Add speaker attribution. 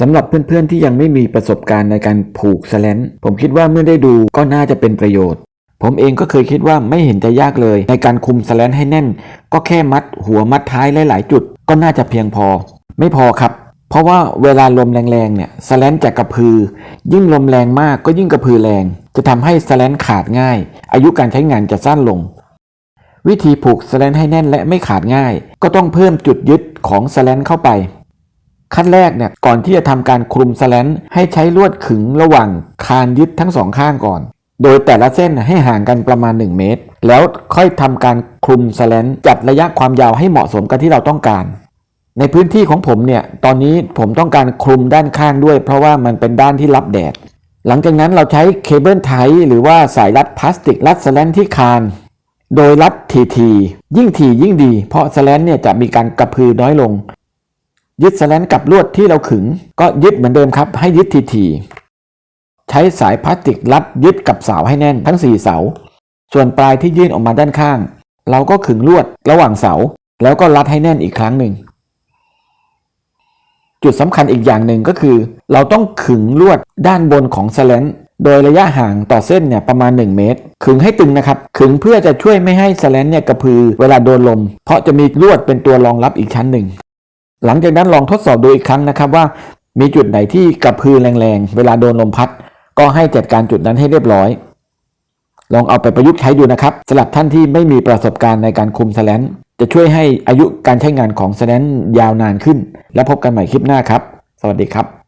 Speaker 1: สำหรับเพื่อนๆที่ยังไม่มีประสบการณ์ในการผูกสแลนผมคิดว่าเมื่อได้ดูก็น่าจะเป็นประโยชน์ ผมเองก็เคยคิดว่าไม่เห็นจะยากเลย ในการคุมสแลนให้แน่น ก็แค่มัดหัวมัดท้ายหลายๆจุด ก็น่าจะเพียงพอ ไม่พอครับ เพราะว่าเวลาลมแรงๆเนี่ยสแลนจะกระพือ ยิ่งลมแรงมากก็ยิ่งกระพือแรง จะทำให้สแลนขาดง่าย อายุการใช้งานจะสั้นลง วิธีผูกสแลนให้แน่นและไม่ขาดง่าย ก็ต้องเพิ่มจุดยึดของสแลนเข้าไป ขั้นแรกเนี่ยก่อนที่จะทำการคลุมสแลนให้ใช้ลวดขึงระหว่างคานยึดทั้งสองข้างก่อน โดยแต่ละเส้นให้ห่างกันประมาณ 1 เมตร แล้วค่อยทำการคลุมสแลนจัดระยะความยาวให้เหมาะสมกับที่เราต้องการ ในพื้นที่ของผมเนี่ยตอนนี้ผมต้องการคลุมด้านข้างด้วย เพราะว่ามันเป็นด้านที่รับแดด หลังจากนั้นเราใช้เคเบิลไทหรือว่าสายรัดพลาสติกรัดสแลนที่คานโดยรัดทีทีๆยิ่งถี่ยิ่งดี เพราะสแลนเนี่ยจะมีการกระพือน้อยลง ยึดสแลนกับลวดที่เราขึง ก็ยึดเหมือนเดิมครับ ให้ยึดทีทีๆใช้สายพลาสติกรัดยึดกับเสาให้แน่นทั้ง 4 เสา ส่วนปลายที่ยื่นออกมาด้านข้าง เราก็ขึงลวดระหว่างเสา แล้วก็รัดให้แน่นอีกครั้งหนึ่ง จุดสำคัญอีกอย่างหนึ่งก็คือ เราต้องขึงลวดด้านบนของสแลนโดยระยะห่างต่อเส้นเนี่ยประมาณ 1 เมตร ขึงให้ตึงนะครับ ขึงเพื่อจะช่วยไม่ให้สแลนเนี่ยกระพือเวลาโดนลม เพราะจะมีลวดเป็นตัวรองรับอีกชั้นหนึ่ง หลังจากนั้นลองทดสอบดูอีกครั้งนะครับว่ามีจุดไหนที่กระพือแรงๆ เวลาโดนลมพัด ก็ให้จัดการจุดนั้นให้เรียบร้อย ลองเอาไปประยุกต์ใช้ดูนะครับสำหรับท่านที่ไม่มีประสบการณ์ในการคุมสแลนจะช่วยให้อายุการใช้งานของสแลนยาวนานขึ้น แล้วพบกันใหม่คลิปหน้าครับ สวัสดีครับ